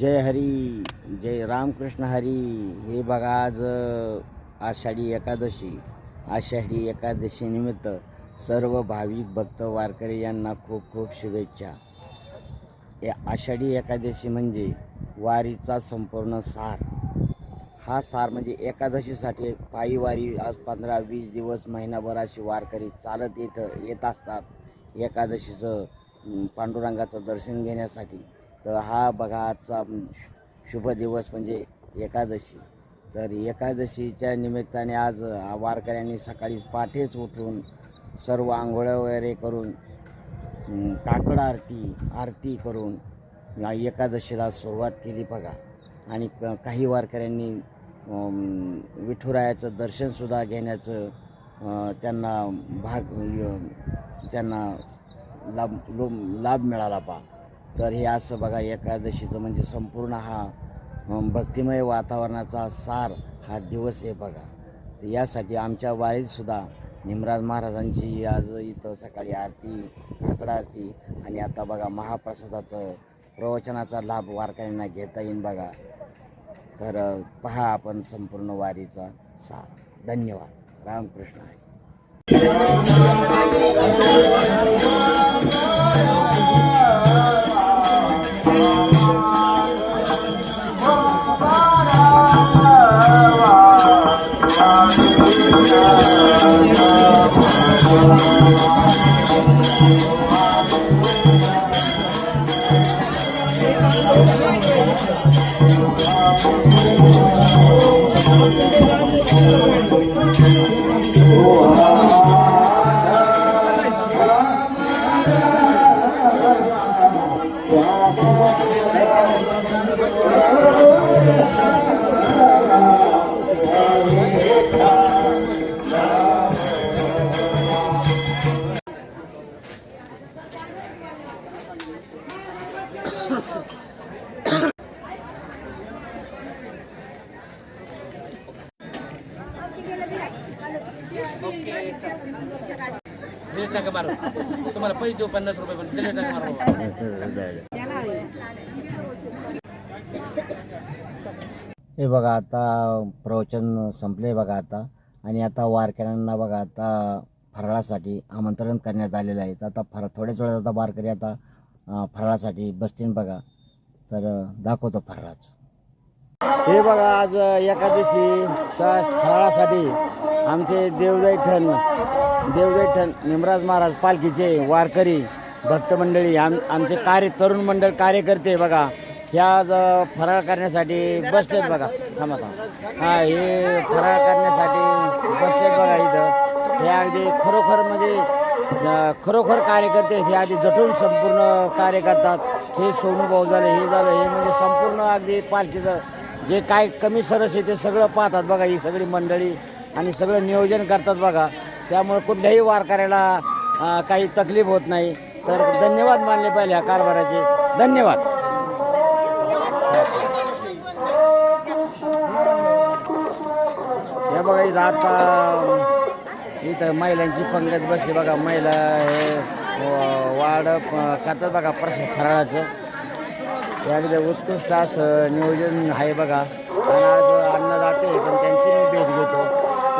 जय हरी जय रामकृष्ण हरी. हे बघा आज आषाढी एकादशी. आषाढी एकादशीनिमित्त सर्व भाविक भक्त वारकरी यांना खूप खूप शुभेच्छा. या आषाढी एकादशी म्हणजे वारीचा संपूर्ण सार. हा सार म्हणजे एकादशीसाठी पायी वारी आज पंधरा वीस दिवस महिनाभर अशी वारकरी चालत येत येत असतात. एकादशीचं पांडुरंगाचं दर्शन घेण्यासाठी. तर हा बघा आजचा शुभ दिवस म्हणजे एकादशी. तर एकादशीच्या निमित्ताने आज वारकऱ्यांनी सकाळी पाठेच उठून सर्व आंघोळ्या वगैरे करून काकड आरती आरती करून एकादशीला सुरुवात केली बघा. आणि क काही वारकऱ्यांनी विठुरायाचं दर्शनसुद्धा घेण्याचं त्यांना भाग य- त्यांना लाभ लो लाभ मिळाला पा तर हे असं बघा एकादशीचं म्हणजे संपूर्ण हा भक्तिमय वातावरणाचा सार हा दिवस आहे बघा. तर यासाठी आमच्या वारीतसुद्धा निमराज महाराजांची आज इथं सकाळी आरती काकड आरती आणि आता बघा महाप्रसादाचं प्रवचनाचा लाभ वारकऱ्यांना घेता येईल बघा. तर पहा आपण संपूर्ण वारीचा सार. धन्यवाद. रामकृष्ण आहे. हरी टाका मारू. तुम्हाला पैसे देऊ पन्नास रुपये पण टाका मारू. हे बघा आता प्रवचन संपले बघा आता. आणि आता वारकऱ्यांना बघा आता फराळासाठी आमंत्रण करण्यात आलेलं आहे. तर आता फरा थोड्याच वेळात आता वारकरी आता फराळासाठी बसतील बघा. तर दाखवतो फराळाचं. हे बघा आज एकादशी फराळासाठी आमचे देवदैठण देवदैठण निमराज महाराज पालखीचे वारकरी भक्त मंडळी आम आमचे कार्य तरुण मंडळ कार्यकर्ते बघा. ह्या फराळ करण्यासाठी बसलेत बघा. थांबा थांबा. हा हे फराळ करण्यासाठी बसलेत बघा इथं. हे अगदी खरोखर म्हणजे खरोखर कार्यकर्ते हे आधी जटून संपूर्ण कार्य करतात. हे सोनू भाऊ झालं हे झालं हे म्हणजे संपूर्ण अगदी पालखीचं जे काय कमी सरस आहे ते सगळं पाहतात बघा ही सगळी मंडळी. आणि सगळं नियोजन करतात बघा. त्यामुळे कुठल्याही वारकऱ्याला काही तकलीफ होत नाही. तर धन्यवाद मानले पाहिजे ह्या कारभाराचे. धन्यवाद. हे बघा इथं आता इथं महिलांची पंगत बसली बघा. महिला हे वाढ करतात बघा प्रसाद फराळाचं. हे अगदी उत्कृष्ट असं नियोजन आहे बघा. आज अन्नदाते पण त्यांची मी भेट घेतो.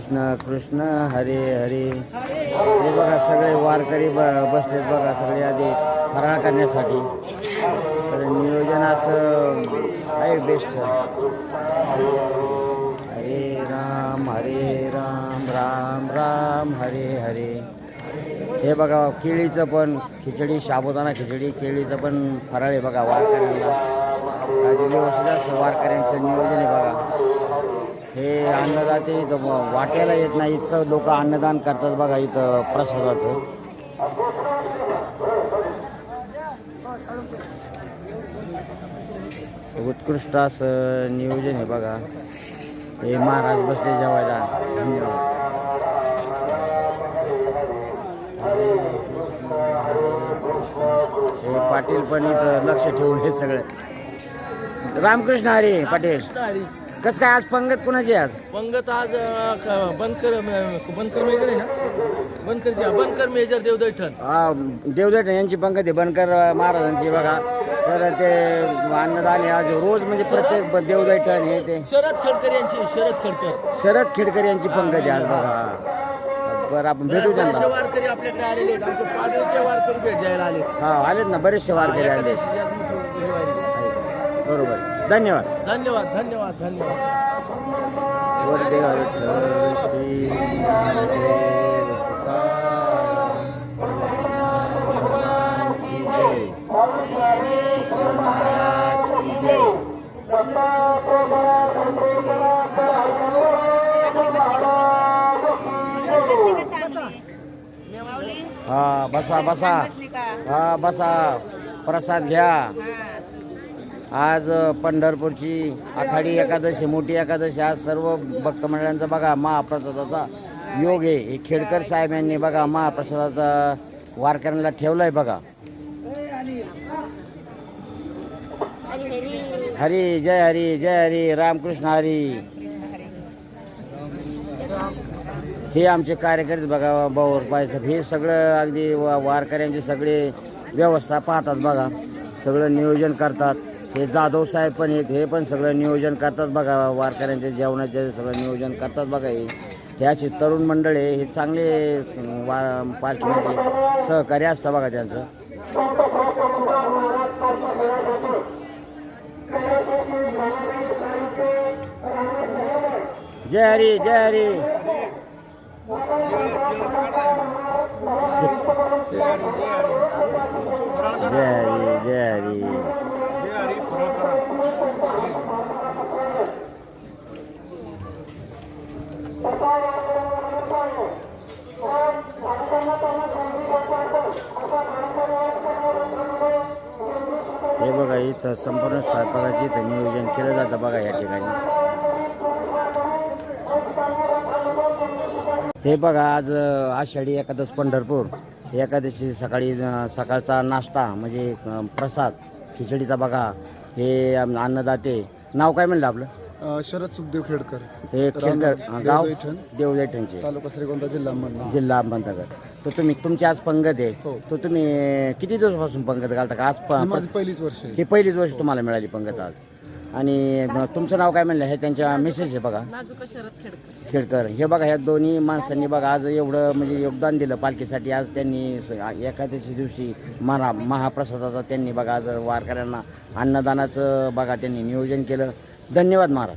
कृष्ण कृष्ण हरे हरे. हे बघा सगळे वारकरी ब बसलेत बघा सगळे आधी फराळ करण्यासाठी. तर नियोजन असं आहे बेस्ट हरे राम हरे राम राम राम हरे हरे. हे बघा केळीचं पण खिचडी साबुदाणा खिचडी केळीचं पण फराळ आहे बघा वारकऱ्यांना. असं वारकऱ्यांचं नियोजन आहे बघा. हे अन्नदाते इथं वाट्याला येत नाही इतकं लोक अन्नदान करतात बघा इथं प्रसादाचं. उत्कृष्ट असं नियोजन आहे बघा. हे महाराज बसले जेवायला. धन्यवाद. हे पाटील पण इथं लक्ष ठेवून हे सगळं. रामकृष्ण हरी पाटील. कसं काय आज पंगत कुणाची आज? पंगत आज अं, क- बनकर अं, बनकर मेजर आहे ना? बनकरची हा, बनकर मेजर देवदैठण हा, देवदट यांची पंगत आहे बनकर महाराजांची बघा. तर ते अन्नदान हे आज रोज म्हणजे प्रत्येक ब- देवदैठण हे ते. शरद खडकर यांची शरद खडकर. शरद खेडकर यांची पंगत आहे आज बघा. बरं आपण भेटू बरेचसे त्यांना वारकरी आपल्याकडे आलेले आहेत. आमचे पाडळीचे वारकरी भेट द्यायला आले हा आलेत ना बरेचसे वारकरी आले एकादशीची आज मोठी दिवाळी. बरोबर. धन्यवाद। धन्यवाद धन्यवाद धन्यवाद। वरदेव विठ्ठल श्री ज्ञानदेव तुकाराम की जय. हा बसा बसा हा बसा प्रसाद घ्या आज पंढरपूरची आखाडी एकादशी मोठी एकादशी. आज सर्व भक्त मंडळांचा बघा महाप्रसादाचा योग आहे. हे खेडकर साहेब यांनी बघा महाप्रसादाचा वारकऱ्यांना ठेवलाय बघा. हरी जय हरी जय हरी रामकृष्ण हरी. हे आमचे कार्यकर्ते बघा भाऊर पायसाहेब हे सगळं अगदी वा- वारकऱ्यांची सगळे व्यवस्था पाहतात बघा. सगळं नियोजन करतात. हे जाधव साहेब पण आहेत हे पण सगळं नियोजन करतात बघा वारकऱ्यांच्या जेवणाचे सगळं नियोजन करतात बघा हे. हे असे तरुण मंडळ आहे हे चांगले वा पार्टीमध्ये सहकार्य असतं बघा त्यांचं. जय हरी जय हरी. जय हरी जय हरी. हे बघा इथं संपूर्ण स्वयंपाकाचे इथं नियोजन केलं जातं बघा या ठिकाणी. हे बघा आज आषाढी एकादश पंढरपूर. एकादशी सकाळी सकाळचा नाश्ता म्हणजे प्रसाद खिचडीचा बघा. हे आम- अन्नदाते. नाव काय म्हणलं आपलं? अ, शरद सुखदेव खेडकर. हे खेडकर गाव देवदैठण. देवदैठणचे तालुका श्रीगोंदा जिल्हा अहमदनगर. जिल्हा अहमदनगर. तर तुम्ही तुमची आज पंगत आहे. हो. तर तुम्ही किती दिवसापासून पंगत घालता का? आज प- माझी पहिलीच वर्ष आहे. ही पहिलीच वर्ष तुम्हाला मिळाली पंगत आज. आणि तुमचं नाव काय म्हणलं? हे त्यांच्या मिसेस आहे बघा. खेडकर. हे बघा ह्या दोन्ही माणसांनी बघा आज एवढं म्हणजे योगदान दिलं पालखीसाठी. आज त्यांनी स- एकादशी दिवशी महा महाप्रसादाचा त्यांनी बघा आज वारकऱ्यांना अन्नदानाचं बघा त्यांनी नियोजन केलं. धन्यवाद महाराज.